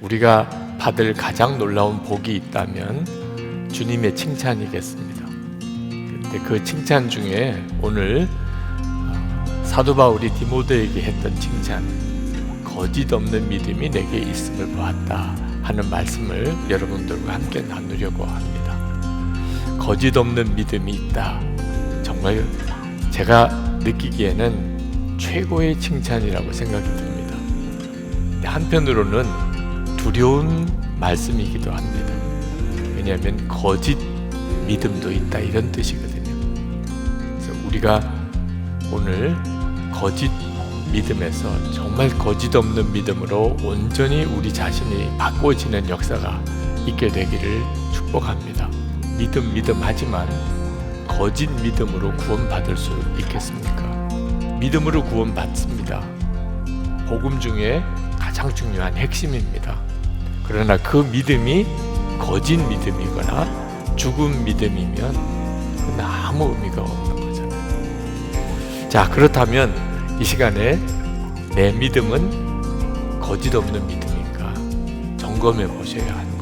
우리가 받을 가장 놀라운 복이 있다면 주님의 칭찬이겠습니다. 근데 그 칭찬 중에 오늘 어, 사도 바울이 디모데에게 했던 칭찬, 거짓 없는 믿음이 내게 있음을 보았다 하는 말씀을 여러분들과 함께 나누려고 합니다. 거짓 없는 믿음이 있다. 정말 제가 느끼기에는 최고의 칭찬이라고 생각이 듭니다. 한편으로는 두려운 말씀이기도 합니다. 왜냐하면 거짓 믿음도 있다 이런 뜻이거든요. 그래서 우리가 오늘 거짓 믿음에서 정말 거짓 없는 믿음으로 온전히 우리 자신이 바꿔지는 역사가 있게 되기를 축복합니다. 믿음 믿음 하지만 거짓 믿음으로 구원받을 수 있겠습니까? 믿음으로 구원받습니다. 복음 중에 가장 중요한 핵심입니다. 그러나 그 믿음이 거짓 믿음이거나 죽은 믿음이면 그건 아무 의미가 없는 거잖아요. 자, 그렇다면 이 시간에 내 믿음은 거짓 없는 믿음인가 점검해 보셔야 합니다.